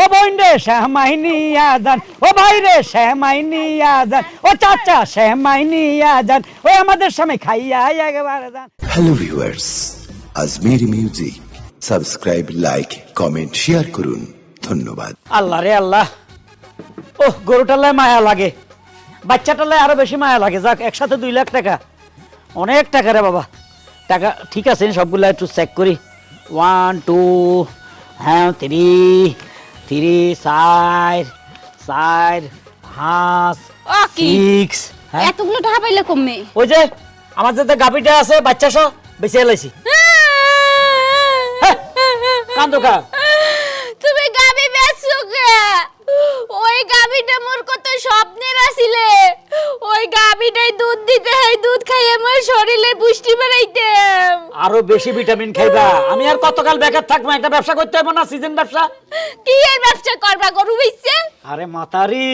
ও বোন রে শ্যামাই নিয়া যান ও ভাই রে শ্যামাই নিয়া যান ও চাচা শ্যামাই নিয়া যান ও আমাদের সময় খাইয়া একবারে যান hello viewers Ajmer music. Subscribe like comment share করুন। ধন্যবাদ। আল্লাহ রে আল্লাহ। ও গরুটালায় মায়া লাগে। বাচ্চাটালায় আরও বেশি মায়া লাগে। যাক একসাথে দুই লাখ টাকা। অনেক টাকা রে বাবা। টাকা ঠিক আছে সবগুলো একটু চেক করি। ওয়ান টু হ্যাঁ থ্রি থ্রি চার চার পাঁচ? সিক্স হ্যাঁ? এতগুলো টাকা পাইলে কমে। ওই যে আমার যাতে গাবিটা আছে বাচ্চা সহ বেঁচে এলাইছি। কান্দো কা। তুমি গাবি বেচছো কে ওই গাবিটা মোর কত স্বপ্নের আছিলে ওই গাবিটাই দুধ দিতে হয় দুধ খাইয়ে মোর শরীরের পুষ্টি বাড়াইতাম আরও বেশি ভিটামিন খাইবা। আমি আর কতকাল বেকার থাকব একটা ব্যবসা করতে হবে না সিজন ব্যবসা? কি এর ব্যবসা করবা গরু বেচছে আরে মাতারি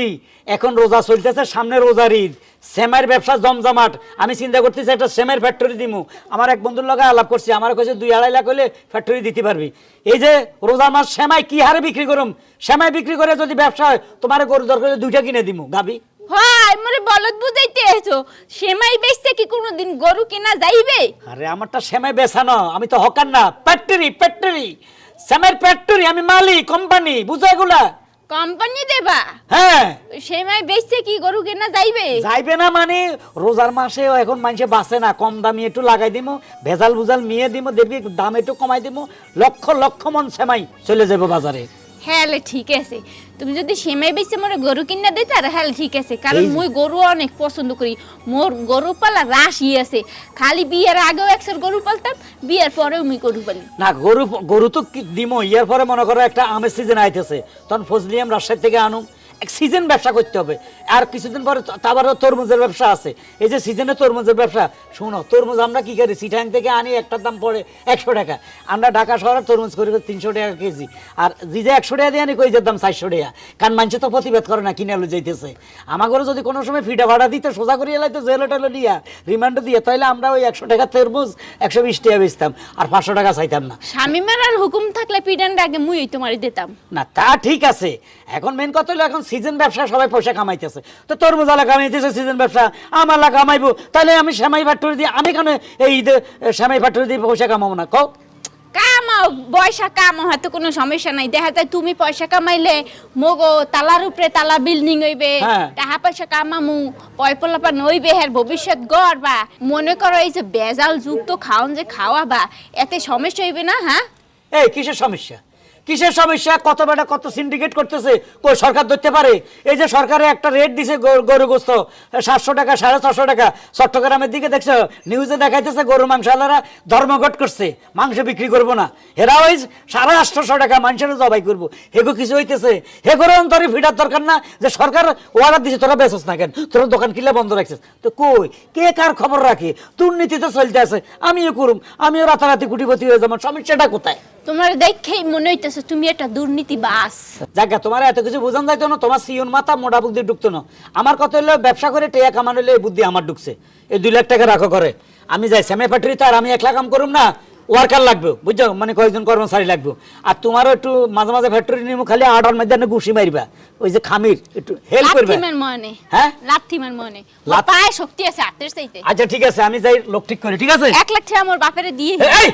এখন রোজা চলতেছে সামনে রোজার ঈদ। সেমের ব্যবসা জমজমাট। আমি চিন্তা করতেছি একটা সেমের ফ্যাক্টরি দিমু। আমার এক বন্ধুর লগে আলাপ করছি আমার কাছে দুই আড়াই লাখ হলে ফ্যাক্টরি দিতে পারবি। এই যে রোজা মাস সেমাই কি হারে বিক্রি করুম? সেমাই বিক্রি করে যদি ব্যবসা হয় তোমার গরু দরকার হলে দুইটা কিনে দিমু গাবি হয় মোরে বলদ বুঝাইতে এসো। সেমাই বেচতে কি কোনোদিন গরু কেনা যাইবে? আরে আমারটা সেমাই বেছানো আমি তো হকার না। Factory factory. সেমের ফ্যাক্টরি আমি মালিক কোম্পানি বুঝো এগুলা? কোম্পানি দেবা? হ্যাঁ। সেমাই বেচতে কি গরু কেনা যাইবে? যাইবে না মানে রোজার মাসে এখন মানুষে বাঁচে না। কম দামি একটু লাগাই দিমু ভেজাল ভুজাল মিয়ে দিমু দেখবি দাম একটু কমাই দিমু। লক্ষ লক্ষ মন সেমাই চলে যাব বাজারে। হ্যাঁ ঠিক আছে। তুমি যদি সেমাই বেচে মোরে গরু কিনা দিতে আর হ্যাঁ ঠিক আছে। কারণ মই গরু অনেক পছন্দ করি। মোর গরু পালা রাশি আছে। খালি বিয়ের আগেও একসর গরু পালতাম বিয়ের পরেও মুই গরু পালি। না গরু গরু তো দিমো? ইয়ার পরে মনে করো একটা আমের সিজন আইতেছে। তখন ফজলি ফজলিয়াম রাজশাহী থেকে আনুম। সিজন ব্যবসা করতে হবে। আর কিছুদিন পরে তো- তরমুজের ব্যবসা আছে। এই যে সিজনে তরমুজের ব্যবসা শুনো তরমুজ আমরা কি করি? সিটাং থেকে আনি একটার দাম পড়ে একশো টাকা। আমরা ঢাকা শহরে তরমুজ করি তিনশো টাকা কেজি। আর যে যে একশো টাকা দিয়ে আনি কই যে দাম চারশো টাকা। কারণ মানুষ তো প্রতিবাদ করে না কিনে আলো যাইতেছে। আমাগরও যদি কোনো সময় ফিটা ভাড়া দিতে সোজা করিয়ে লাইতো জেলো টেলো দিয়া রিমান্ড দিয়ে তাহলে আমরা ওই একশো টাকা তরমুজ একশো বিশ টাকা বেচতাম। আর পাঁচশো টাকা চাইতাম না। স্বামী মারার হুকুম থাকলে পিডানটা আগে মুই তোমারে দিতাম। না তা ঠিক আছে। এখন মেন কথা হলো এখন সিজন ব্যবসা সবাই পয়সা কামাইতেছে। তো তরমুজ আলা কামাইতেছে সিজন ব্যবসা আমালা কামাইবো। তাহলে আমি শ্যামাই ফ্যাক্টরি দিয়ে আমি কেন এই ঈদে শ্যামাই ফ্যাক্টরি দিয়ে পয়সা কামাবো না? কও। কামাও পয়সা কামাও হয়তো কোনো সমস্যা নাই। দেখা যায় তুমি পয়সা কামাইলে মগো তালার উপরে তালা বিল্ডিং হইবে হ্যাঁ। টাকা পয়সা কামামু পয়পলাপা নইবে হের ভবিষ্যৎ গড়বা। মনে করো এই যে বেজাল যুক্ত খাওন যে খাওয়াবা এতে সমস্যা হইবে না হ্যাঁ? এই কিসের সমস্যা? কিসের সমস্যা? কত বেটা কত সিন্ডিকেট করতেছে? কই সরকার ধরতে পারে? এই যে সরকারে একটা রেট দিছে গরু- গোস্ত, সাতশো টাকা, সাড়ে ছশো টাকা। চট্টগ্রামের দিকে দেখছ নিউজে দেখাইতেছে গরু মাংসওয়ালারা ধর্মঘট করছে, মাংস বিক্রি করব না। হেরা ওই সাড়ে আটশোশো টাকা মানুষের জবাই করব। হেগো কিছু হইতেছে? হেগোর অন্তরে ফিটার দরকার না যে সরকার অর্ডার দিছে, তোরা বেচস না কেন? তোরা দোকান কিলে বন্ধ রাখছিস। তো কই? কে কার খবর রাখে? দুর্নীতি তো চলতে আছে। আমিও করুম, আমিও রাতারাতি কুটিপতি হয়ে যাব। সমস্যাটা কোথায়? তোমার দেখেই মনে হইতেছে তুমি একটা দুর্নীতি বাস জায়গা তোমার এত কিছু বোঝান যাইতো না তোমার সিয়ন মাথা মোটা বুদ্ধি ঢুকতো না। আমার কথা হলো ব্যবসা করে টেয়া কামানো হলে এই বুদ্ধি আমার ঢুকছে। এই দুই লাখ টাকা রাখো করে আমি যাই সেমে ফ্যাক্টরি তো আর আমি একলা কাম করুম না ওয়ার্কার লাগবে বুঝছ? মানে কয়েকজন কর্মচারী লাগবে। আর তোমারও একটু মাঝে মাঝে ফ্যাক্টরি নিয়ে খালি আটার মধ্যে ঘুষি মারিবা। ওই যে খামির একটু হেল্প করবে। লাথিমার মনে। হ্যাঁ? লাথিমার মনে। ও শক্তি আছে আত্মের চাইতে। আচ্ছা ঠিক আছে আমি যাই লোক ঠিক করে ঠিক আছে? এক লাখ টাকা আমার বাপেরে দিয়ে এই!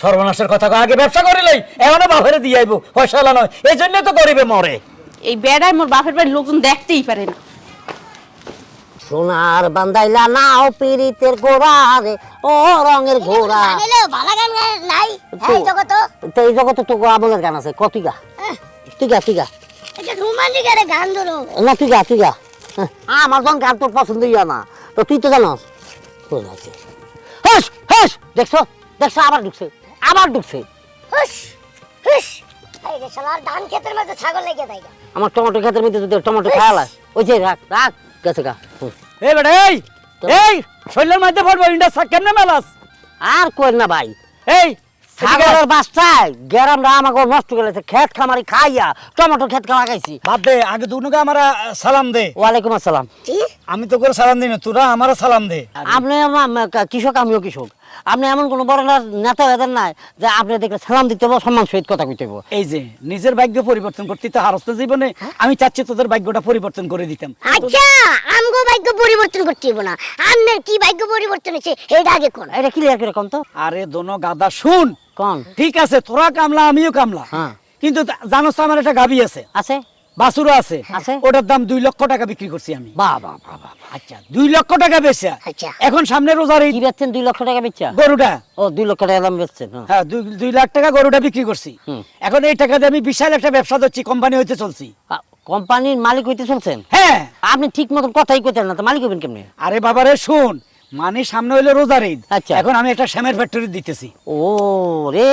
সর্বনাশের কথা আগে ব্যবসা করিলাই এমনও বাপেরে দিয়ে আইবো পয়সা নয়। এই জন্য তো গরিবে মরে। এই বেড়ায় মোর বাপের বাড়ির লোকজন দেখতেই পারে না। সোনার বান্দাইলা নাও পিরিতের ঘোড়া রে ও রঙের ঘোড়া। ভালো গান গায় নাই? এই জগত? তো এই জগতে তো আমলের গান আছে কতিগা তুইগা তুইগা এটা রোমান্টিক একটা গান ধরো। না তুইগা তুইগা হ্যাঁ, আমার যখন গান তোর পছন্দ ইয়া না। তো তুই তো জানোস। কোন আছে হস হস দেখছ? দেখছ? আবার ঢুকছে। আবার ঢুকছে হুস হুস এই রে শালার ধান ক্ষেতের মধ্যে ছাগল লেগে দেয় আমার টমেটো খেতের মধ্যে যদি টমেটো খাওয়ালা ওই যে রাখ রাখ গেছে গা। এই বেটা এই এই শৈলের মধ্যে পড়ব ইন্ডা কেমনে মেলাস? আর কই না ভাই। এই ছাগলের বাচ্চায় গ্যারামরা আমাকে নষ্ট করেছে খেত খামারি খাইয়া টমেটো খেত লাগাইছি বাদ দে আগে দুনুকে আমার সালাম দে। ওয়ালাইকুম আসসালাম। আমি তো করে সালাম দিই না তোরা আমার সালাম দে। আপনি কৃষক আমিও কৃষক। আপনি এমন কোনো বড় নেতা হয়েছেন নাই যে আপনি দেখলে সালাম দিতে হবে সম্মান সহিত কথা কইতে হবে এই যে নিজের ভাগ্য পরিবর্তন করতে তো হারস্ত জীবনে আমি চাচ্ছি তোদের ভাগ্যটা পরিবর্তন করে দিতাম। আচ্ছা আমগো ভাগ্য পরিবর্তন করতে হইব না। আপনার কি ভাগ্য পরিবর্তন হয়েছে এটা আগে কোন? এটা ক্লিয়ার করে কম তো? আরে দোনো গাদা শুন। কোন? ঠিক আছে তোরা কামলা আমিও কামলা। হ্যাঁ। কিন্তু জানোস তো আমার একটা গাবি আছে। আছে? বাসুরও আছে। ওটার দাম দুই লক্ষ টাকা বিক্রি করছি আমি। আচ্ছা দুই লক্ষ টাকা বেচা। আচ্ছা। এখন সামনে রোজার কি বেচছেন দুই লক্ষ টাকা বেচা? গরুটা। ও দুই লক্ষ টাকা দাম বেচছেন হ্যাঁ। হ্যাঁ দুই দুই লাখ টাকা গরুটা বিক্রি করছি। এখন এই টাকা দিয়ে আমি বিশাল একটা ব্যবসা ধরছি কোম্পানি হইতে চলছি। কোম্পানির মালিক হইতে চলছেন? হ্যাঁ। আপনি ঠিক মতন কথাই কইতেন না তো মালিক হবেন কেমনি? আরে বাবারে শুন মানে সামনে হইল রোজার ঈদ। আচ্ছা। এখন আমি একটা শ্যামের ফ্যাক্টরি দিতেছি। ও রে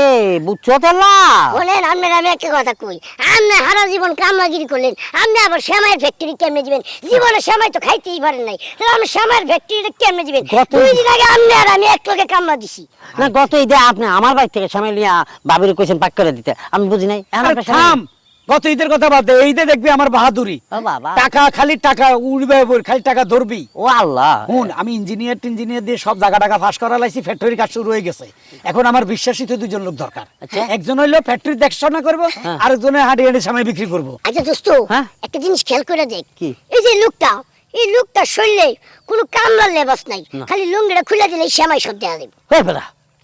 বুঝছ তেলা বলেন আপনার আমি একটা কথা কই। আপনি হারা জীবন কামলাগিরি করলেন আপনি আবার শ্যামাইয়ের ফ্যাক্টরি কেমনে দিবেন? জীবনে শ্যামাই তো খাইতেই পারেন নাই। তাহলে আপনি শ্যামাইয়ের ফ্যাক্টরিটা কেমনে দিবেন? দুই দিন আগে আপনি আর আমি এক লগে কামলা দিছি। না গত ঈদে আপনি আমার বাড়ি থেকে সামনে নিয়ে বাবির কইছেন পাক করে দিতে। আমি বুঝি নাই। থাম! গত ঈদের কথা বাদ দে ঈদে দেখবি আমার বাহাদুরি। টাকা খালি টাকা উড়বে খালি টাকা ধরবি। ও আল্লাহ। হুন আমি ইঞ্জিনিয়ার টিঞ্জিনিয়ার দিয়ে সব জায়গা টাকা ফাঁস করা লাইছি ফ্যাক্টরি কাজ শুরু হয়ে গেছে। এখন আমার বিশ্বাসিত দুজন লোক দরকার। আচ্ছা। একজন হইল ফ্যাক্টরি দেখাশোনা করব হ্যাঁ। আরেকজনে হাঁটি হাঁটি সময় বিক্রি করব। আচ্ছা দোস্ত হ্যাঁ? একটা জিনিস খেয়াল করে দেখ। কি? এই যে লোকটা এই লোকটা শরীরে কোনো কামলার লেবাস নাই। খালি লুঙ্গিটা খুলে দিলে শ্যামাই সব দেওয়া দেবে হয়ে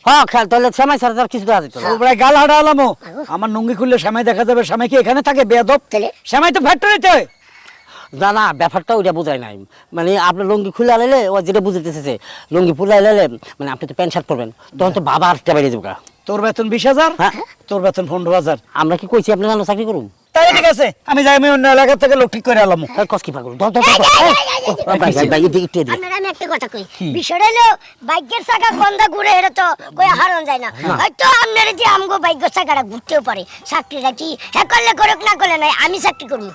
হ্যাঁ খেয়াল তাহলে সময় ছাড়া তার কিছু দেওয়া যেত না। গাল হাঁটা আলামো আমার নঙ্গি খুললে শ্যামাই দেখা যাবে শ্যামাই কি এখানে থাকে? বেয়াদব। তাহলে? শ্যামাই তো ফ্যাক্টরিতে না না ব্যাপারটা ওইটা বোঝায় নাই। মানে আপনি লুঙ্গি খুলে আলাইলে ও যেটা বুঝতেছে যে লুঙ্গি খুলে আলাইলে মানে আপনি তো প্যান্ট শার্ট পরবেন তখন তো বাবা বেরিয়ে যাবে তোর বেতন বিশ হাজার? হ্যাঁ। তোর বেতন পনেরো হাজার। আমরা কি কইছি আপনি চাকরি করুন? তাই ঠিক আছে আমি যাই আমি অন্য এলাকা থেকে লোক ঠিক করে আলামো কস কি পাগল? ধর ধর ভাই আমি একটা কথা কই। বিষয়টা হলো ভাগ্যের চাকা গন্ধা ঘুরে এটা তো কই হারান যায় না। হয়তো আপনার যে আমগো ভাগ্য চাকাটা ঘুরতেও পারে। চাকরিটা কি হ্যাঁ করলে করুক না করলে নাই আমি চাকরি করব।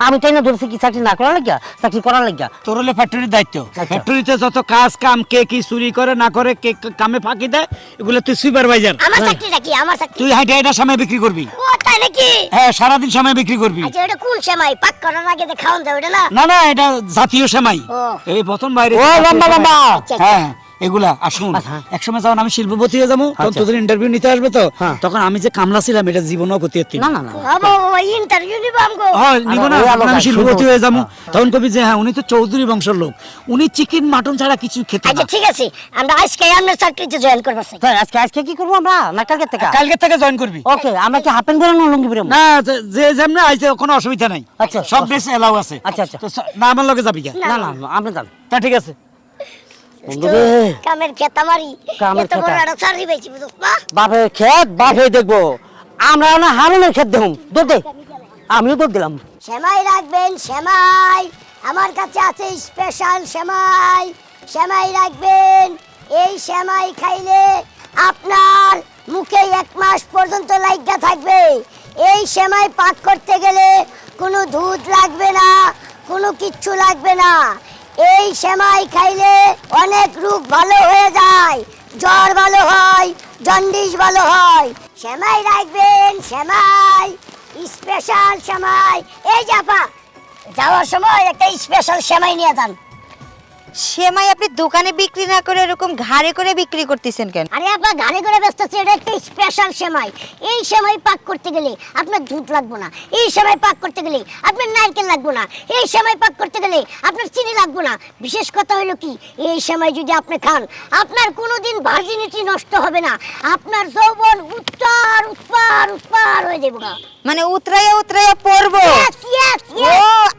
আমি তাই না ধরছি কি চাকরি না করার লাগিয়া চাকরি করার লাগিয়া। তোর হলো ফ্যাক্টরির দায়িত্ব। আচ্ছা। ফ্যাক্টরিতে যত কাজ কাম কে কি চুরি করে না করে কে কামে ফাঁকি দেয় এগুলো তুই সুপারভাইজার আমার চাকরিটা কি? আমার চাকরি? তুই হাইটে হাইটা সময় বিক্রি করবি। ও তাই নাকি? হ্যাঁ সারাদিন সময় বিক্রি করবি। আচ্ছা এটা কোন সময় পাক করার আগে যে খাওয়ান যায় ওটা না? না না এটা জাতীয় সেমাই। ও। এই প্রথম বাইরে ও, লম্বা, লম্বা। আচ্ছা, হ্যাঁ। এগুলা আসুন। আচ্ছা। একসময় যখন আমি শিল্পপতি হয়ে যাব তখন আচ্ছা। তোদের ইন্টারভিউ নিতে আসবে তো? হ্যাঁ। তখন আমি যে কামলা ছিলাম এটা জীবনও করতে পারতি না। না না বাবু ওই ইন্টারভিউ নিব আমগো। হয় নিব না। আরে, ওই তখন আমি শিল্পপতি হয়ে যাব। তখন কবি যে হ্যাঁ উনি তো চৌধুরী বংশের লোক। উনি চিকেন মাটন ছাড়া কিছু খেতে আচ্ছা ঠিক আছে। আমরা আজকে আপনার চাকরিতে জয়েন করব স্যার। আজকে আজকে কি করব আমরা? না কালকে থেকে। কালকে থেকে জয়েন করবি। ওকে আমরা কি হাফ প্যান্ট পরে না লুঙ্গি পরে না যে- যেমন আইতে কোনো অসুবিধা নাই। আচ্ছা। সব ড্রেস এলাও আছে। আচ্ছা, আচ্ছা। না আমার লগে যাবি না না না, আপনি যান তা ঠিক আছে। কামের খেতা মারি। কামের এত বড় খেতা। একটা চাকরি পেয়েছি বুঝো না? বাপের ক্ষেত বাপে দেখব। আমরা না হারুনের ক্ষেত দেখুন দৌড় দে। আমিও দৌড় দিলাম। সেমাই রাখবেন সেমাই আমার কাছে আছে স্পেশাল সেমাই সেমাই রাখবেন। এই সেমাই খাইলে আপনার মুখে এক মাস পর্যন্ত লাইগা থাকবে। এই সেমাই পাক করতে গেলে কোনো দুধ লাগবে না কোনো কিচ্ছু লাগবে না। এই সেমাই খাইলে অনেক রোগ ভালো হয়ে যায়, জ্বর ভালো হয়, জন্ডিস ভালো হয়। সেমাই রাখবেন, সেমাই স্পেশাল সেমাই। এই যাপা যাওয়ার সময় একটা স্পেশাল সেমাই নিয়ে যান। সেমাই আপনি দোকানে বিক্রি না করে এরকম ঘাড়ে করে বিক্রি করতেছেন কেন? আরে আপনার করে ব্যস্ত আছে এটা একটা স্পেশাল সেমাই। এই সেমাই পাক করতে গেলে আপনার দুধ লাগবে না। এই সেমাই পাক করতে গেলে আপনার নারকেল লাগবে না। এই সেমাই পাক করতে গেলে আপনার চিনি লাগবে না। বিশেষ কথা হলো কি এই সেমাই যদি আপনি খান আপনার কোনোদিন ভার্জিনিটি নষ্ট হবে না। আপনার যৌবন উত্তর উৎপার উৎপার হয়ে যাবে না মানে উতরাইয়া উতরাইয়া পড়ব? ও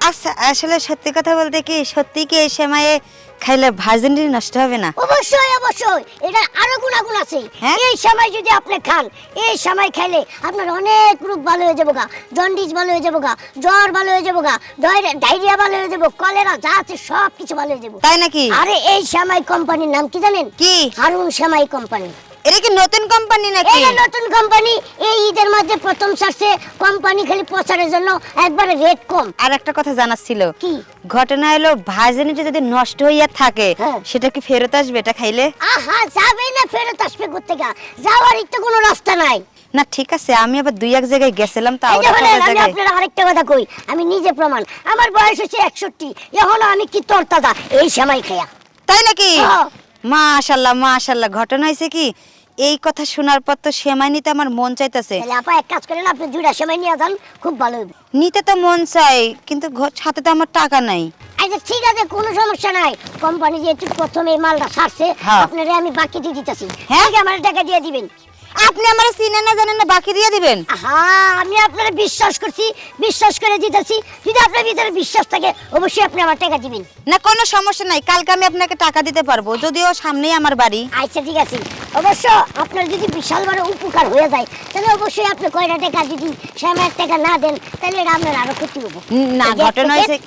আচ্ছা আসলে সত্যি কথা বলতে কি সত্যি কি এই সেমাইয়ে খাইলে ভার্জিনিটি নষ্ট হবে না। অবশ্যই অবশ্যই। এটা আরও গুণাগুণ আছে। হ্যাঁ? এই সময় যদি আপনি খান এই সময় খাইলে আপনার অনেক রোগ ভালো হয়ে যাব গা জন্ডিস ভালো হয়ে যাব গা জ্বর ভালো হয়ে যাব গা ডায়রিয়া- ভালো হয়ে যাব কলেরা যা আছে সব কিছু ভালো হয়ে যাব তাই নাকি? আরে এই সময় কোম্পানির নাম কি জানেন? কি? হারুন শ্যামাই কোম্পানি। এটা কি নতুন কোম্পানি নাকি? যে নতুন কোম্পানি এই ঈদের মধ্যে প্রথম ছাড়ছে কোম্পানি খালি প্রচারের জন্য একবারে রেট কম। আর একটা কথা জানার ছিল। কি? ঘটনা হলো ভার্জিনিটি যদি নষ্ট হইয়া থাকে হ্যাঁ। সেটা কি ফেরত আসবে? এটা খাইলে? আহা যাবে না ফেরত আসবে যাওয়ার তো কোনো রাস্তা নাই। না ঠিক আছে আমি আবার দুই এক জায়গায় গেছিলাম আপনার আরেকটা কথা কই আমি নিজে প্রমাণ। আমার বয়স হচ্ছে একষট্টি এখনও আমি কি তরতাজা এই সময় খায়া। তাই নাকি? হ্যাঁ। মাশাল্লাহ মাশাল্লাহ ঘটনা হয়েছে কি এই কথা শোনার পর তো সেমাই নিতে আমার মন চাইতেছে। তাহলে আপা এক কাজ করেন আপনি দুইটা সেমাই নিয়ে যান খুব ভালো হবে। নিতে তো মন চাই কিন্তু ঘর- হাতে তো আমার টাকা নাই। আচ্ছা ঠিক আছে কোনো সমস্যা নাই। কোম্পানি যেহেতু প্রথমে এই মালটা ছাড়ছে হ্যাঁ। আপনারা আমি বাকি দিয়ে দিতেছি। হ্যাঁ? হ্যাঁ আমার টাকা দিয়ে দিবেন। আপনি আমার চিনেন না জানেন না বাকি দিয়ে দিবেন। হ্যাঁ আমি আপনারা বিশ্বাস করছি বিশ্বাস করে দিতেছি। যদি আপনার ভিতরে বিশ্বাস থাকে অবশ্যই আপনি আমার টাকা দিবেন। না কোনো সমস্যা নাই। কালকে আমি আপনাকে টাকা দিতে পারব যদিও সামনেই আমার বাড়ি। আচ্ছা ঠিক আছে। অবশ্য আপনার যদি বিশাল বড় উপকার হয়ে যায় তাহলে অবশ্যই আপনি কয়টা টাকা যদি শ্যামের টাকা না দেন তাহলে এটা আপনার আরও ক্ষতি হব। না ঘটনা হয়েছে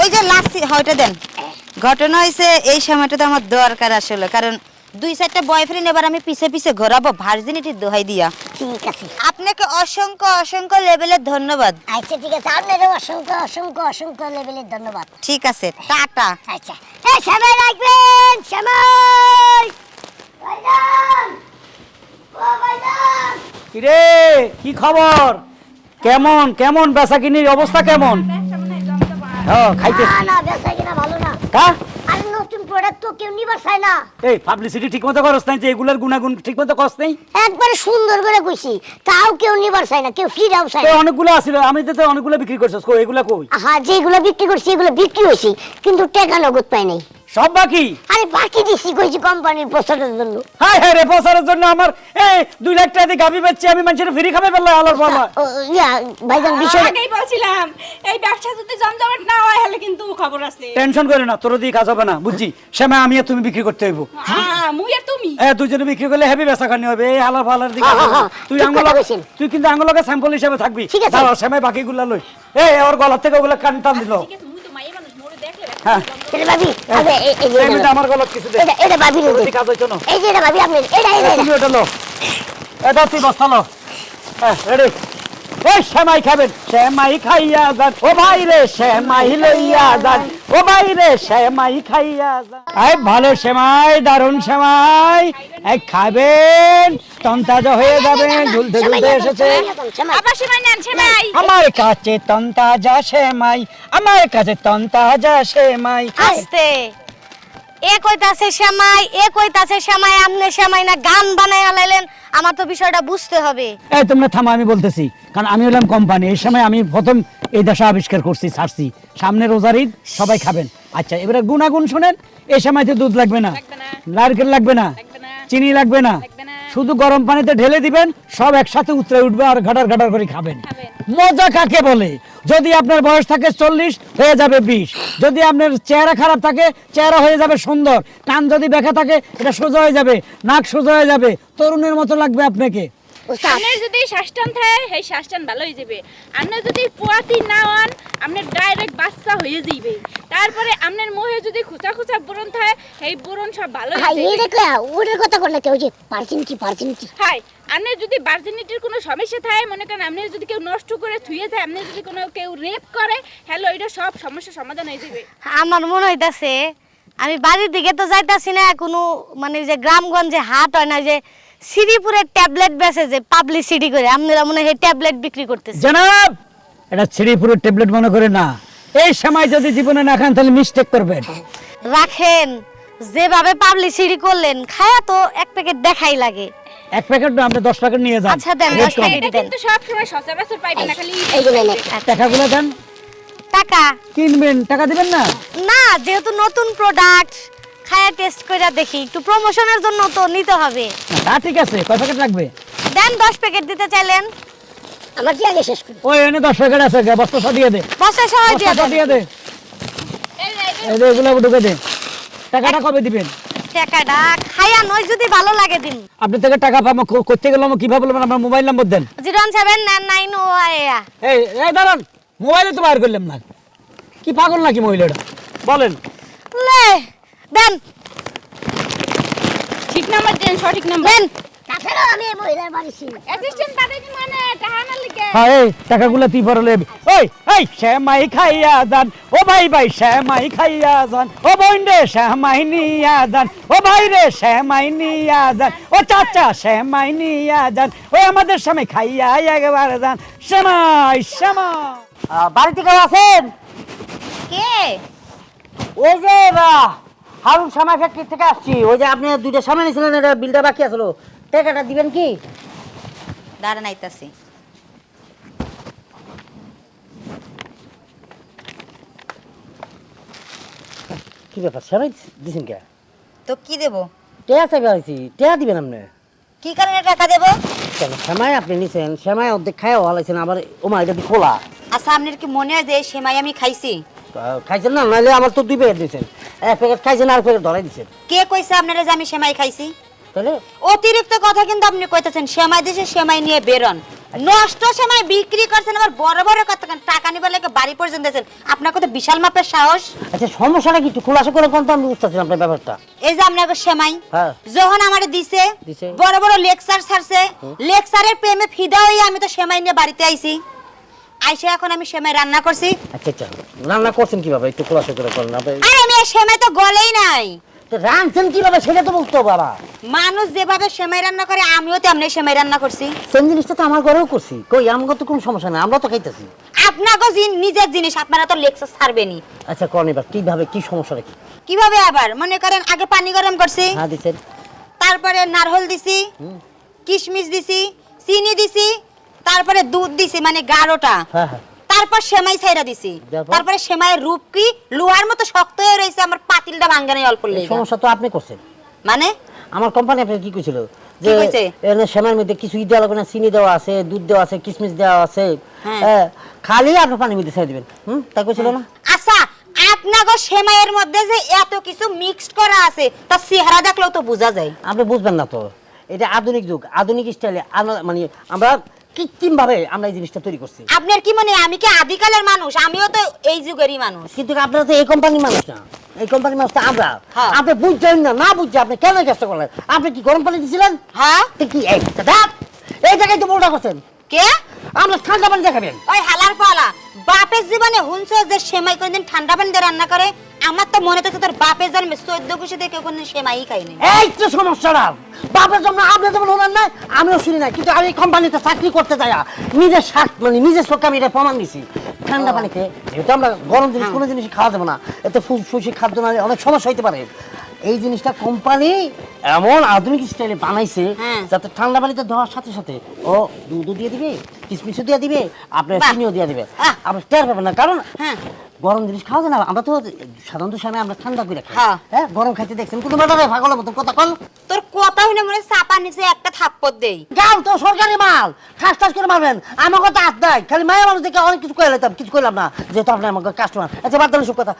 ওই যে লাস্ট হয়টা দেন। ঘটনা হয়েছে এই সময়টা তো আমার দরকার আসলে কারণ দুই চারটা বয়ফ্রেন্ড এবার আমি পিছে পিছে ঘোরাবো ভার্জিনিটির দোহাই দিয়া। ঠিক আছে। আপনাকে অসংখ্য অসংখ্য লেভেলের ধন্যবাদ। আচ্ছা ঠিক আছে। আপনারও অসংখ্য অসংখ্য অসংখ্য লেভেলের ধন্যবাদ। ঠিক আছে টাটা। আচ্ছা। এই শ্যামাই রাখবেন ভাইজান! কিরে কি খবর? কেমন কেমন বেচা কিনির অবস্থা কেমন? হ্যাঁ খাইতেছি না। না বেচা কিনা ভালো না। কা? নতুন প্রোডাক্ট তো কেউ নিবার চায় না। এই পাবলিসিটি ঠিকমতো করস নাই যে এগুলার গুণাগুণ ঠিকমতো করস নাই? একবারে সুন্দর করে কইছি তাও কেউ নিবার চায় না কেউ ফ্রি দাও চায় তো না অনেকগুলো আছিল আমি তো তো অনেকগুলো বিক্রি করছস কই এগুলা কই? হ্যাঁ যেগুলো বিক্রি করছি এগুলো বিক্রি হয়েছি কিন্তু টাকা নগদ পাই নাই। সব বাকি? আরে বাকি দিছি কইছি কোম্পানির প্রচারের জন্য। হাই হাই রে প্রচারের জন্য আমার এই দুই লাখ টাকা দিয়ে গাবি বেচছি আমি মানুষের ফ্রি খাবে পেলে আলার বাবা ইয়া ভাইজান বিষয় আগেই বলছিলাম এই ব্যবসা যদি জমজমাট না হয় হলে কিন্তু খবর আছে। টেনশন করে না তোর দিয়ে কাজ হবে না বুঝছি? শ্যামা আমি আর তুমি বিক্রি করতে হইব। হ্যাঁ মুই আর তুমি? এ দুজনে বিক্রি করলে হেভি বেচা খানি হবে এই হালার ফালার দিকে হ্যাঁ, হ্যাঁ, হ্যাঁ, তুই আঙ্গুল তুই কিন্তু আঙ্গুলকে স্যাম্পল হিসেবে থাকবি। ঠিক আছে। দাঁড়াও শ্যামাই বাকিগুলা লই। এই ওর গলার থেকে ওগুলা কান টান দিল ঠিক আছে মুই তো মাইয়া মানুষ মোরে দেখলে হ্যাঁ এটা ভাবি এটা আমার কিছু দে। এটা ভাবি তোর কাজ হইতো না এই যে এটা ভাবি আপনি এটা এটা এটা। লো। এটা তুই বস্তা লো হ্যাঁ রেডি এই শ্যামাই খাবেন। শ্যামাই খাইয়া যান ও ভাই রে শ্যামাই লইয়া যান ও ভাই রে শ্যামাই খাইয়া যান। এই ভালো শ্যামাই দারুণ শ্যামাই এই খাবেন তন্তাজা হয়ে যাবেন ঝুলতে ঝুলতে এসেছে। শ্যামাই, আবার সেমাই নেন সেমাই আমার কাছে তন্তাজা শ্যামাই আমার কাছে তন্তাজা শ্যামাই। আস্তে। এ কইতাছে শ্যামাই এ কইতাছে শ্যামাই আপনি শ্যামাই না গান বানায় লাইলেন। আমার তো বিষয়টা বুঝতে হবে। এই তোমরা থামো আমি বলতেছি কারণ আমি হলাম কোম্পানি। এই সময় আমি প্রথম এই দশা আবিষ্কার করছি ছাড়ছি। সামনে রোজার ঈদ সবাই খাবেন। আচ্ছা এবারে গুনাগুন শোনেন এই সময় তো দুধ লাগবে না। নারকেল লাগবে না। চিনি লাগবে না। শুধু গরম পানিতে ঢেলে দিবেন সব একসাথে উতরে উঠবে আর ঘাটার ঘাটার করে খাবেন। মজা কাকে বলে? যদি আপনার বয়স থাকে চল্লিশ হয়ে যাবে বিশ। যদি আপনার চেহারা খারাপ থাকে চেহারা হয়ে যাবে সুন্দর। কান যদি ব্যাখা থাকে এটা সোজা হয়ে যাবে নাক সোজা হয়ে যাবে। তরুণের মতো লাগবে আপনাকে। আপনার যদি শ্বাসটান থাকে সেই শ্বাসটান ভালো হয়ে যাবে। আপনার যদি পোয়াতি না হন আপনার ডাইরেক্ট বাচ্চা হয়ে যাইবে। তারপরে আপনার মুখে যদি খুচা খুচা ব্রণ থাকে সেই ব্রণ সব ভালো ওটার কথা করলে কেউ যে পার্সেন্টি পার্সেন্টি হাই আপনার যদি ভার্জিনিটির কোনো সমস্যা থাকে মনে করেন আপনি যদি কেউ নষ্ট করে থুয়ে যায় আপনি যদি কোনো কেউ রেপ করে হ্যালো এটা সব সমস্যা সমাধান হয়ে যাবে। আমার মনে হইতাছে আমি বাড়ির দিকে তো যাইতাছি না কোনো মানে যে গ্রামগঞ্জে হাট হয় না যে শ্রীপুরের ট্যাবলেট বেচে যে পাবলিসিটি করে আপনারা মনে হয় ট্যাবলেট বিক্রি করতেছে জনাব এটা শ্রীপুরের ট্যাবলেট মনে করে না। এই সময় যদি জীবনে না খান তাহলে মিস্টেক করবেন। রাখেন যেভাবে পাবলিসিটি করলেন খায়া তো এক প্যাকেট দেখাই লাগে। এক প্যাকেট না আপনি দশ প্যাকেট নিয়ে যান। আচ্ছা, দেন, রেট দশ কম। প্যাকেট। এটা কিন্তু সব সময় সচরাচর পাইবেন না খালি এই যে নেন, টাকাগুলো দেন। টাকা। কিনবেন টাকা দিবেন না? না যেহেতু নতুন প্রোডাক্ট খায়া টেস্ট করে দেখি একটু প্রমোশনের জন্য তো নিতে হবে। তা ঠিক আছে কয় প্যাকেট লাগবে? দেন দশ প্যাকেট দিতে চাইলেন। আমার কি আগে শেষ করি। ওই এনে দশ প্যাকেট আছে গে, বস্তা দিয়ে দে। বসে সবাই দিয়ে বস্তা দেন। দিয়ে দে। এই যে এগুলো ঢুকে দে। টাকাটা কবে দিবেন? টাকাটা খায়া নয় যদি ভালো লাগে দিন। আপনি থেকে টাকা পাবো করতে গেলাম কীভাবে বলবেন আপনার মোবাইল নাম্বার দেন। জিরো সেভেন নাইন ও এই এই দাঁড়ান মোবাইলে তো বাইর করলাম না। কি পাগল নাকি মহিলাটা? বলেন। লে দেন। ঠিক নাম্বার দেন সঠিক নাম্বার। দেন। আমি মহিলার বাড়ি ছিল অ্যাসিস্ট্যান্ট পাঠাইছি মানে লিখে হ্যাঁ এই টাকাগুলো তুই পরে লেবি ওই এই শ্যামাই খাইয়া যান। ও ভাই ভাই শ্যামাই খাইয়া যান। ও বোন রে শ্যামাই নিয়া যান। ও ভাই রে শ্যামাই নিয়া যান। ও চাচা শ্যামাই নিয়া যান। ওই আমাদের স্বামী খাইয়া একবারে যান। শ্যামাই শ্যামাই। বাড়িতে কেউ আছেন? কে? ও যে হারুন সামা ফ্যাক্টরি থেকে আসছি। ওই যে আপনি দুইটা সামনে নিয়েছিলেন এটা বিলটা বাকি আসলো টাকাটা দিবেন কি? দাঁড়ান আইতাছি। কি ব্যাপার সামাই দিছেন কে? তো কি দেব? টেয়া চাইবে হয়েছি টেয়া দিবেন আপনি। কি কারণে টাকা দেব? কেন শ্যামাই আপনি নিছেন শ্যামাই অর্ধেক খাইও হালাইছেন আবার ওমা এটা খোলা আচ্ছা আপনার কি মনে হয় যে এই সেমাই আমি খাইছি? খাইছেন না? নাহলে আমার তো দুই প্যাকেট দিয়েছেন এক প্যাকেট খাইছেন আর প্যাকেট ধরাই দিচ্ছেন কে কইছে আপনারা যে আমি সেমাই খাইছি? তাহলে? অতিরিক্ত কথা কিন্তু আপনি কইতেছেন সেমাই দেশে সেমাই নিয়ে বেরোন। নষ্ট সেমাই বিক্রি করছেন আবার বড় বড় কথা টাকা নিবার লাগে বাড়ি পর্যন্ত দিয়েছেন। আপনার কত বিশাল মাপের সাহস? আচ্ছা সমস্যাটা কি একটু খোলাসা করে কোন তো আমি বুঝতেছি আপনার ব্যাপারটা। এই যে আপনার সেমাই হ্যাঁ। যখন আমারে দিছে দিছে। বড় বড় লেকচার ছাড়ছে লেকচারের প্রেমে ফিদা হয়ে আমি তো সেমাই নিয়ে বাড়িতে আইছি। আইসে এখন আমি সেমাই রান্না করছি। আচ্ছা আচ্ছা। রান্না করছেন কীভাবে? একটু খোলাসা করে করেন আপনি আরে আমি সেমাই তো গলেই নাই। তো রাঁধছেন কীভাবে? সেটা তো বলতে বাবা মানুষ যেভাবে সেমাই রান্না করে আমিও তেমনি সেমাই রান্না করছি। সেম জিনিসটা তো আমার ঘরেও করছি। কই আমার তো কোনো সমস্যা নেই আমরা তো খাইতেছি। আপনাকে জিন- নিজের জিনিস আপনারা তো লেকচার ছাড়বেনি আচ্ছা করেন এবার কীভাবে কি সমস্যাটা কি? কীভাবে আবার? মনে করেন আগে পানি গরম করছি। হ্যাঁ দিচ্ছেন। তারপরে নারহল দিছি। কিশমিশ দিছি। চিনি দিছি। তারপরে দুধ দিছি মানে গাঢ়টা। হ্যাঁ হ্যাঁ। তারপর সেমাই ছাইরা দিছি। তারপরে সেমাইয়ের রূপ কি? লোহার মতো শক্ত হয়ে রয়েছে আমার পাতিলটা ভাঙ্গা নাই অল্প সমস্যা তো আপনি করছেন। মানে? আমার কোম্পানি আপনাকে কি কইছিল? কি কইছে? সেমাইয়ের মধ্যে কিছু ই দেওয়া লাগবে না চিনি দেওয়া আছে দুধ দেওয়া আছে কিশমিশ দেওয়া আছে। হ্যাঁ। খালি আপনি পানির মধ্যে ছেড়ে দিবেন। হুম তাই কইছিল না? আচ্ছা সেমাইয়ের মধ্যে যে এত কিছু মিক্সড করা আছে চেহারা দেখলেও তো বোঝা যায়। আপনি বুঝবেন না তো। এটা আধুনিক যুগ আধুনিক স্টাইলে মানে আমরা কৃত্রিম ভাবে আমরা এই জিনিসটা তৈরি করছি? আপনার কি মনে আমি কি আদিকালের মানুষ? আমিও তো এই যুগেরই মানুষ। কিন্তু আপনারা তো এই কোম্পানির মানুষ না? এই কোম্পানির মানুষ তো আমরা। হ্যাঁ। আপনি বুঝছেন না না বুঝছে আপনি কেন কাজটা করলেন? আপনি কি গরম পানি দিয়েছিলেন? হ্যাঁ। কি এই এই জায়গায় তো বড়টা করছেন কে? আমরা ঠান্ডা পানি দেখাবেন। ওই হালার পালা। বাপের জীবনে হুনছো যে সেমাই কোনদিন ঠান্ডা পানি দিয়ে রান্না করে? আমার তো মনে হচ্ছে তোর বাপের জন্মে চোদ্দ কুশি সেমাই খাইনি। এই তো সমস্যাটা বাপের আপনি যেমন হলেন না আমিও শুনি না কিন্তু আমি কোম্পানিতে চাকরি করতে যাই নিজের মানে নিজের চোখে আমি এটা প্রমাণ দিছি। ঠান্ডা যেহেতু আমরা গরম জিনিস কোনো জিনিস খাওয়া যাবে না। এতে খাদ্য না অনেক সমস্যা হইতে পারে। এই জিনিসটা কোম্পানি এমন আধুনিক স্টাইলে বানাইছে হ্যাঁ। যাতে ঠান্ডা পানিতে দেওয়ার সাথে সাথে ও দুধও দিয়ে দিবে কিশমিশও দিয়ে দিবে আপনার চিনিও দিয়ে দিবে। আহ। আপনি টের পাবেন না। কারণ হ্যাঁ। গরম জিনিস খাওয়া যায় না। আমরা তো সাধারণত সময় আমরা ঠান্ডা করে খাই। হ্যাঁ। হ্যাঁ গরম খাইতে দেখছেন। কোনো ব্যাপারে পাগলের মতো কথা কল তোর কথা হইলে মনে চাপা নিচে একটা থাপ্পড় দেই। গাও তো সরকারি মাল। ঠাস ঠাস করে মারবেন। আমার কথা হাত দেয় খালি মায়ের মানুষ দেখে অনেক কিছু নিতাম কিছু করলাম না। যেহেতু আপনি আমার কাস্টমার আচ্ছা বাদ দিলেন সব কথা।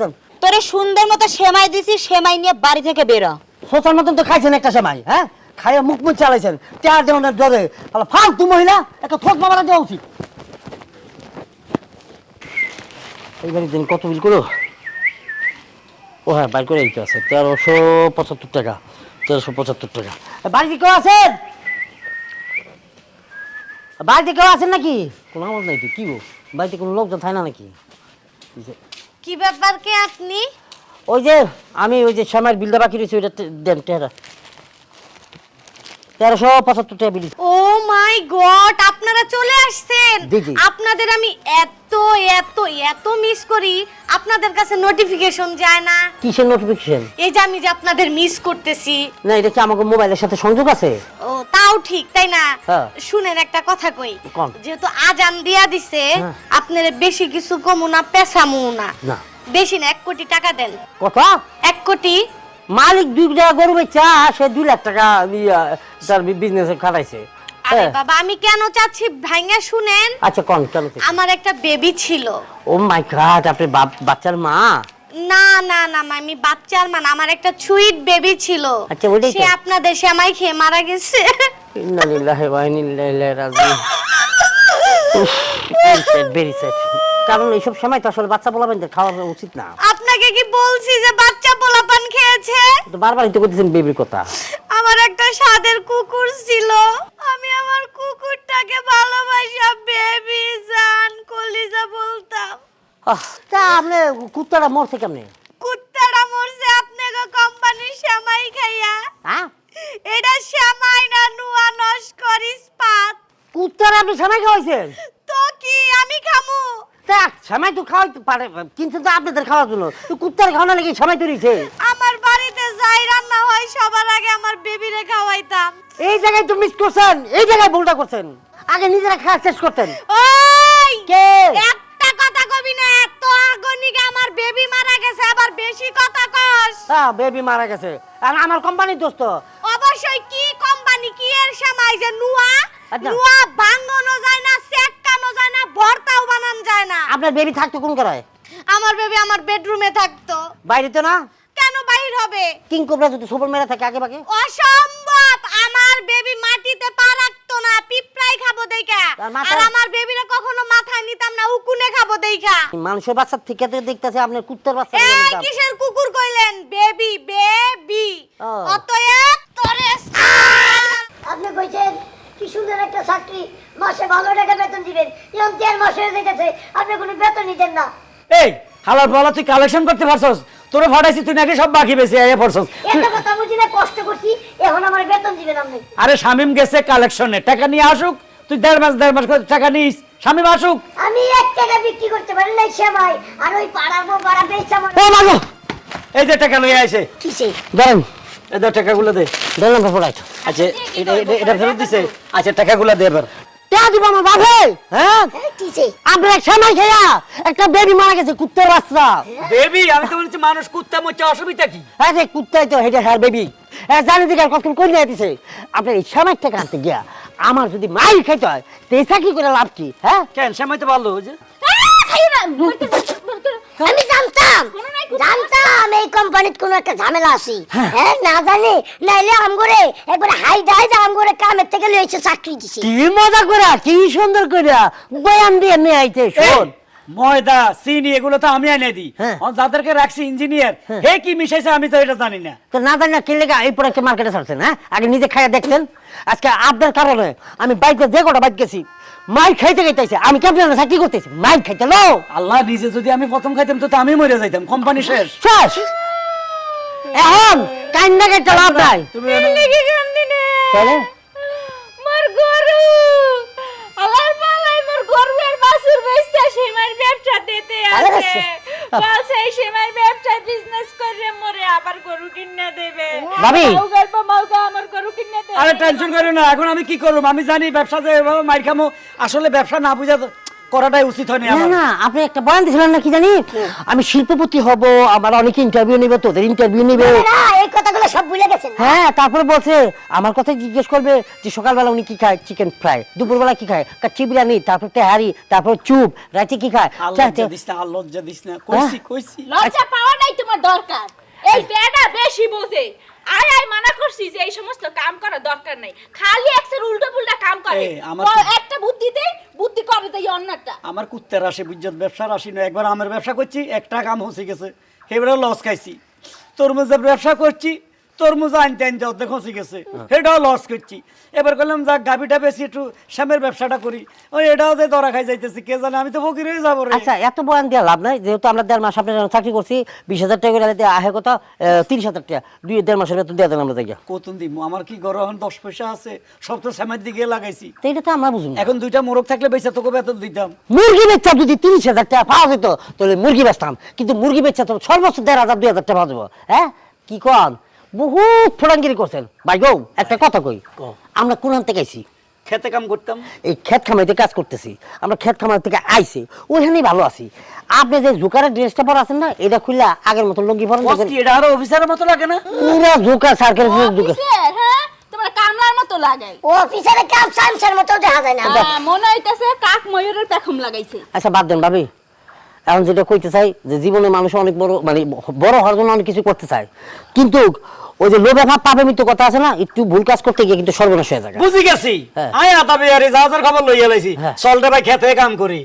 দেন। তোরে সুন্দর মতো সেমাই দিছি সেমাই নিয়ে বাড়ি থেকে বেরো সোচার মতন তো খাইছেন একটা সময় হ্যাঁ? খাইয়ে মুখ মুখ চালাইছেন। দেওয়ার ডরে তাহলে ফালতু মহিলা একটা থোক মামারা দেওয়া উচিত। এইবারের দিন কত বিল করো? ও হ্যাঁ বাইর করে দিতে আছে। তেরোশো পঁচাত্তর টাকা তেরোশো পঁচাত্তর টাকা। বাড়িতে কেউ আছেন? বাড়িতে কেউ আছেন নাকি? কোনো আমার নাই তো কি গো? বাড়িতে কোনো লোকজন থাকে না নাকি? কি ব্যাপার কে আপনি? ওই যে আমি ওই যে সময়ের বিলটা বাকি রয়েছে ওইটা দেন টেরা তেরোশো পঁচাত্তর টাকা বিল। ও মাই গড আপনারা চলে আসছেন। আপনাদের আমি এত এত এত মিস করি আপনাদের কাছে নোটিফিকেশন যায় না। কিসের নোটিফিকেশন এই যে আমি যে আপনাদের মিস করতেছি। না এটা কি আমাকে মোবাইলের সাথে সংযোগ আছে? ও তাও ঠিক তাই না? হ্যাঁ। শুনেন একটা কথা কই। কোন? যেহেতু আজান দিয়া দিছে হ্যাঁ। আপনারা বেশি কিছু কমু না পেছামু না। না। বেশি না এক কোটি টাকা দেন। কত? এক কোটি। মালিক দুই টাকা গরু বেচা সে দুই লাখ টাকা তার বিজনেসে খাটাইছে। আরে হ্যাঁ। বাবা আমি কেন চাচ্ছি? ভাইঙ্গা শুনেন। আচ্ছা কোন কেন আমার একটা বেবি ছিল। ও মাই গড আপনি বাচ্চার মা? না না না আমি বাচ্চার মান আমার একটা সুইট বেবি ছিল। আচ্ছা, ওইটাই সে। আপনাদের শ্যামাই খেয়ে মারা গেছে। ইন্না লিল্লাহি ওয়া ইন্না ইলাইহি রাজিউন। ভেরি স্যাড কারণ এইসব সময় তো আসলে বাচ্চা বলাবেন খাওয়া উচিত না। আপনাকে কি বলছি যে বাচ্চা পোলাপান খেয়েছে? তো বারবার তো করতেছেন বেবির কথা। আমার একটা স্বাদের কুকুর ছিল। আমি আমার কুকুরটাকে ভালোবাসা বেবি জান কলিজা বলতাম। তা আপনি কুত্তাটা মরছে কেমনে? কুত্তাটা মরছে আপনাকে কোম্পানির শ্যামাই খাইয়া। হ্যাঁ এটা শ্যামাই না নুয়া নস্কর ইস্পাত। কুত্তারা আপনি সময় খাওয়াইছেন? তো কি আমি খামু? তা সময় তো খাওয়াইতে পারে কিন্তু তো আপনাদের খাওয়ার জন্য। তো কুত্তার খাওয়ানো লেগে সময় আমার বাড়িতে যাই রান্না হয় সবার আগে আমার বেবিরে খাওয়াইতাম। এই জায়গায় তো মিস করছেন এই জায়গায় ভুলটা করছেন। আগে নিজেরা খাওয়া শেষ করতেন। ওই! কে? একটা কথা কবি না এত আগনিকে আমার বেবি মারা গেছে আবার বেশি কথা কস। হ্যাঁ বেবি মারা গেছে। আর আমার কোম্পানির দোস্ত। অবশ্যই কি কোম্পানি কি এর সময় যে নুয়া? আচ্ছা। নুয়া ভাঙানো যায় না ভর্তাও বানান যায় না। আপনার বেবি থাকতো কোন করায় আমার বেবি আমার বেডরুমে থাকতো। বাইরে তো না? কেন বাইর হবে? কিং কোবরা যদি সুপার মেরা থাকে আগে বাগে অসম্ভব! আমার বেবি মাটিতে পা রাখতো না পিঁপড়াই খাব দেখা। আর আমার বেবিরা কখনো মাথায় নিতাম না উকুনে খাব দেখা। মানুষের বাচ্চার থেকে তো দেখতেছে আপনার কুত্তার বাচ্চা এই কিসের কুকুর কইলেন? বেবি বেবি ও। অতএব তোরে আপনি কইছেন কি সুন্দর একটা চাকরি মাসে ভালো টাকা বেতন দিবেন। এরকম দেড় মাস হয়ে যেতেছে আপনি কোনো বেতন নিতেন না। এই হালার বলা তুই কালেকশন করতে পারছস? তোরে ফাটাইছি তুই নাকি সব বাকি বেশি আইয়া পড়ছস? একটা কথা বুঝি না কষ্ট করছি এখন আমার বেতন দিবেন আপনি। আরে শামিম গেছে কালেকশনে টাকা নিয়ে আসুক তুই দেড় মাস দেড় মাস করে টাকা নিস। শামিম আসুক। আমি এক টাকা বিক্রি করতে পারি না সেমাই আর ওই পাড়ার বউ পাড়া বেচা মনে ও মাগো! এই যে টাকা লইয়া আইছে। কিসে? ধরেন টাকাগুলো দে। আচ্ছা এটা এটা- ফেরত দিছে। আচ্ছা টাকাগুলো দে এবার। কে দিব আমার বাপে হ্যাঁ? হ্যাঁ, সময় খেয়া একটা বেবি মারা গেছে কুত্তার বাচ্চা। বেবি আমি তো বলছি মানুষ কুত্তা মচ্ছে অসুবিধা কি? আরে কুত্তাই তো হেঁটে হ্যাঁ বেবি জানি দিকে আর কখন কই নিয়ে দিছে। আপনার এই সময় টাকা আনতে গিয়া আমার যদি মাইল খাইতে হয় তো এই চাকরি করে লাভ কি হ্যাঁ? কেন সময় তো ভালো যে। আমি জানতাম জানতাম এই কোম্পানিত কোনো একটা ঝামেলা আছি। হ্যাঁ। না জানি নাইলে আমগরে একবার হাই দাই যা আমগরে কামের থেকে লইছে চাকরি দিছে। কি মজা করে কি সুন্দর করে বয়ান দিয়ে নিয়ে আইতে শোন। ময়দা চিনি এগুলো তো আমি এনে দিই। হ্যাঁ। যাদেরকে রাখছি ইঞ্জিনিয়ার হে কি মিশাইছে আমি তো এটা জানি না। তো না জানি না কি লেগে এই প্রোডাক্টে মার্কেটে ছাড়ছেন হ্যাঁ? আগে নিজে খাইয়া দেখছেন আজকে আপনার কারণে আমি বাইকে যে কটা বাইক গেছি মাইক খাইতে খাইতেছে আমি কেমন চাকরি করতেছি? মাই খাইতে লো। আল্লাহ নিজে যদি আমি প্রথম খাইতাম তো তো আমি মরে যাইতাম। কোম্পানি শেষ। শেষ। এখন কান্না খাইতে লাভ নাই। তুমি তাহলে? মোর গরু। আল্লাহর পালাই মোর গরু বাছুর বেচতে সেমার ব্যবসা দিতে আরে আছে। বলছে এই সেমার ব্যবসা বিজনেস করে মরে আবার গরু কিনে দেবে। ভাবি। মাউগার পা মাউগা আমার গরু কিনে দেবে। আরে টেনশন করো না এখন আমি কি করব? আমি জানি ব্যবসা যে এভাবে মাইর খামো আসলে ব্যবসা না বুঝা করাটাই উচিত হয়নি না আমার। না আপনি একটা বয়ান দিয়েছিলেন না কি জানি? আমি শিল্পপতি হব আমার অনেক ইন্টারভিউ নিবে তোদের ইন্টারভিউ নিবে। না এই কথাগুলো সব ভুলে গেছেন? হ্যাঁ তারপরে বলছে আমার কথা জিজ্ঞেস করবে যে সকালবেলা উনি কি খায় চিকেন ফ্রাই দুপুরবেলা কি খায়? কাচ্চি বিরিয়ানি তারপর তেহারি তারপর চুপ রাতে কি খায়? লজ্জা দিস না লজ্জা দিস না কইছি হ্যাঁ? কইছি। লজ্জা পাওয়াটাই তোমার দরকার। এই বেটা বেশি বোঝে। আয় আয় মানা করছি যে এই সমস্ত কাম করা দরকার নাই। খালি একসের উল্টো পুল্টা কাম করে। আমার একটা বুদ্ধি দেই বুদ্ধি করে দেই অন্যটা। আমার কুত্তের আসে বুঝত ব্যবসার আসি না একবার আমের ব্যবসা করছি একটা কাম হসে গেছে। এবারে লস খাইছি। তরমুজের ব্যবসা করছি তরমুজ আনতে আনতে অর্ধেক হসে গেছে। সেটাও লস করছি। এবার করলাম যাক গাভিটা বেশি একটু শ্যামের ব্যবসাটা করি। ওই এটাও যে ধরা খাই যাইতেছি কে জানে আমি তো ফকির হয়ে যাব আচ্ছা এত বয়ান লাভ নাই। যেহেতু আমরা দেড় মাস আপনার চাকরি করছি বিশ হাজার টাকা করে আহে কথা তিরিশ হাজার টাকা। দুই দেড় মাসের বেতন দিয়ে দেন আমরা দেখি কতুন দিব আমার কি গরম দশ পয়সা আছে সব তো শ্যামের দিকে লাগাইছি। তো এটা তো আমরা বুঝুন। এখন দুইটা মোরগ থাকলে বেঁচে তোকে বেতন দিতাম। মুরগি বেচা যদি তিরিশ হাজার টাকা পাওয়া যেত তাহলে মুরগি বেচতাম। কিন্তু মুরগি বেচা তো সর্বোচ্চ দেড় হাজার দুই হাজার টাকা পাওয়া যাব। হ্যাঁ? কি কন? বহুত ফোড়াঙ্গিরি করছেন। ভাই গো একটা কথা কই। আমরা কোন থেকে আইছি খেতে কাম করতাম। এই ক্ষেত খামাইতে কাজ করতেছি। আমরা খেত খামার থেকে আইছি। ওইখানেই ভালো আছি। আপনি যে জুকারের ড্রেসটা পরে আছেন না এটা খুললা আগের মতো লুঙ্গি পরেন কি এটা আরও অফিসারের মতো লাগে না? পুরো জুকার সার্কেল জুকার। হ্যাঁ তোমার কামলার মতো লাগাই ও অফিসারে কাম সামসের মতো দেখা যায় না। মনে হইতাছে কাক ময়ূরের পেখম লাগাইছে। আচ্ছা বাদ দেন ভাবি। এখন যেটা কইতে চাই যে জীবনে মানুষ অনেক বড় মানে বড় হওয়ার জন্য অনেক কিছু করতে চায়। কিন্তু ওই যে লোভে ভাব পাপে মৃত্যু কথা আছে না একটু ভুল কাজ করতে গিয়ে কিন্তু সর্বনাশ হয়ে যায়। বুঝি গেছি। আয়া আয় আতা যাওয়ার জাহাজের খবর লইয়া লাইছি। হ্যাঁ। চলতে ভাই খেতে কাম করি।